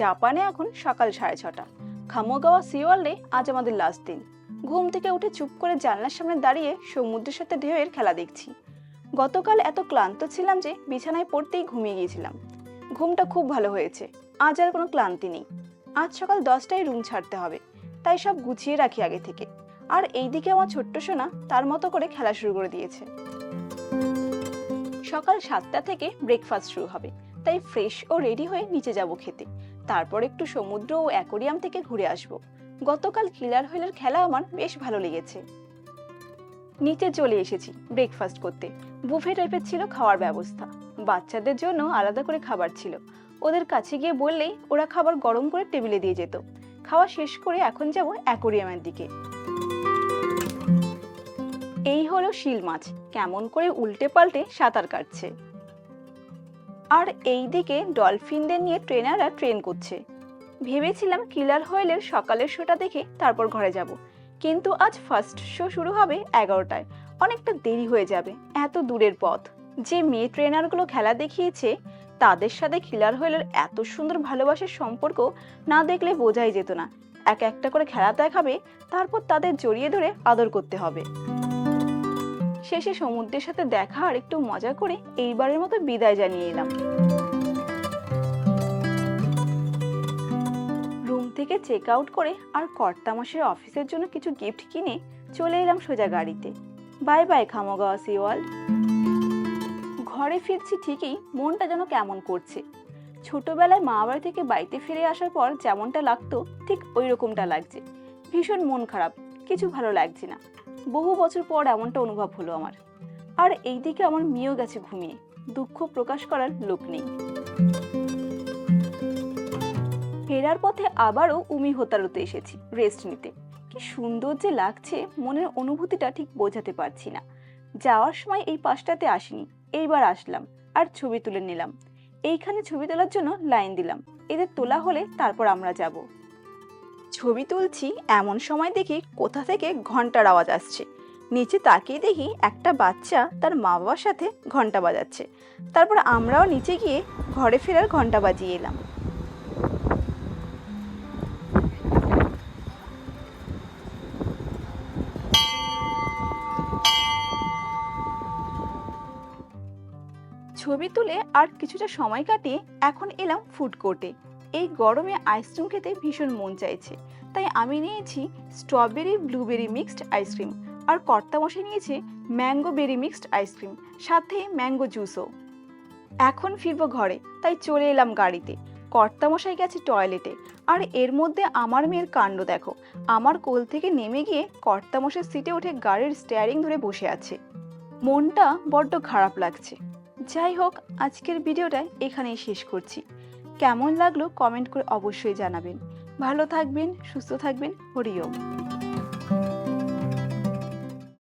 জাপানে এখন সকাল সাড়ে ছটা। খামোগাওয়া সি ওয়ার্ল্ডে আজ আমাদের লাস্ট দিন। ঘুম থেকে উঠে চুপ করে জানলার সামনে দাঁড়িয়ে সমুদ্রের সাথে ঢেউয়ের খেলা দেখছি। গতকাল এত ক্লান্ত ছিলাম যে বিছানায় পড়তেই ঘুমিয়ে গিয়েছিলাম। ঘুমটা খুব ভালো হয়েছে, আজ আর কোনো ক্লান্তি নেই। আজ সকাল দশটায় রুম ছাড়তে হবে, তাই সব গুছিয়ে রাখি আগে থেকে। আর এইদিকে আমার ছোট্ট সোনা তার মতো করে খেলা শুরু করে দিয়েছে। সকাল সাতটা থেকে ব্রেকফাস্ট শুরু হবে, তাই ফ্রেশ ও রেডি হয়ে নিচে যাব খেতে। তারপর একটু সমুদ্র ও অ্যাকোরিয়াম থেকে ঘুরে আসব। গতকাল কিলার হুইলের খেলা আমার বেশ ভালো লেগেছে। নিচে চলে এসেছি ব্রেকফাস্ট করতে। বুফে টাইপের ছিল খাওয়ার ব্যবস্থা। বাচ্চাদের জন্য আলাদা করে খাবার ছিল। ওদের কাছে গিয়ে বললেই ওরা খাবার গরম করে টেবিলে দিয়ে যেত। খাওয়া শেষ করে এখন যাব অ্যাকোরিয়ামের দিকে। এই হলো শিল মাছ। কেমন করে উল্টে পাল্টে সাঁতার কাটছে। আর এই দিকে ডলফিনদের নিয়ে ট্রেনাররা ট্রেন করছে। ভেবেছিলাম কিলার হোয়েলের সকালের শোটা দেখে তারপর ঘরে যাব। কিন্তু আজ ফার্স্ট শো শুরু হবে এগারোটায়। অনেকটা দেরি হয়ে যাবে, এত দূরের পথ। যে মেয়ে ট্রেনারগুলো খেলা দেখিয়েছে, তাদের সাথে কিলার হোয়েলের এত সুন্দর ভালোবাসার সম্পর্ক না দেখলে বোঝাই যেত না। এক একটা করে খেলা দেখাবে, তারপর তাদের জড়িয়ে ধরে আদর করতে হবে। শেষে সমুদ্রের সাথে দেখা আর একটু মজা করে এইবারের মতো বিদায় জানিয়ে এলাম। রুম থেকে চেক আউট করে আর কর্তামশের অফিসের জন্য কিছু গিফট কিনে চলে এলাম সোজা গাড়িতে। বাই বাই খামোগাওয়া সিওয়াল ঘরে ফিরছি ঠিকই মনটা যেন কেমন করছে। ছোটবেলায় মা বাড়ি থেকে বাড়িতে ফিরে আসার পর যেমনটা লাগতো, ঠিক ওই রকমটা লাগছে। ভীষণ মন খারাপ, কিছু ভালো লাগছে না। বহু বছর পর এমনটা অনুভব হলো আমার। আর এইদিকে আমার মেয়েও গেছে ঘুমিয়ে। দুঃখ প্রকাশ করার লোক নেই। ফেরার পথে আবারও উমি হোতারুতে এসেছি রেস্ট নিতে। কি সুন্দর যে লাগছে, মনের অনুভূতিটা ঠিক বোঝাতে পারছি না। যাওয়ার সময় এই পাশটাতে আসিনি, এইবার আসলাম, আর ছবি তুলে নিলাম। এইখানে ছবি তোলার জন্য লাইন দিলাম। এদের তোলা হলে তারপর আমরা যাব। ছবি তুলছি এমন সময় দেখি কোথা থেকে ঘণ্টার আওয়াজ আসছে। নিচে তাকিয়ে দেখি একটা বাচ্চা তার মা বাবার সাথে ঘণ্টা বাজাচ্ছে। তারপর আমরাও নিচে গিয়ে ঘরে ফেরার ঘণ্টা বাজিয়ে এলাম। ছবি তুলে আর কিছুটা সময় কাটিয়ে এখন এলাম ফুড কোর্টে। এই গরমে আইসক্রিম খেতে ভীষণ মন চাইছে। তাই আমি নিয়েছি strawberry blueberry mixed ice cream আর কর্তামশাই নিয়েছে mango berry mixed ice cream সাথে ম্যাঙ্গো জুসও এখন ফিরবো ঘরে, তাই চলে এলাম গাড়িতে। কর্তামশাই গেছে টয়লেটে আর এর মধ্যে আমার মেয়ের কাণ্ড দেখো। আমার কোল থেকে নেমে গিয়ে কর্তামশাই সিটে উঠে গাড়ির স্টিয়ারিং ধরে বসে আছে। মনটা বড্ড খারাপ লাগছে। যাই হোক, আজকের ভিডিওটা এখানেই শেষ করছি। কেমন লাগল কমেন্ট করে অবশ্যই জানাবেন। ভালো থাকবেন সুস্থ থাকবেন হরিওম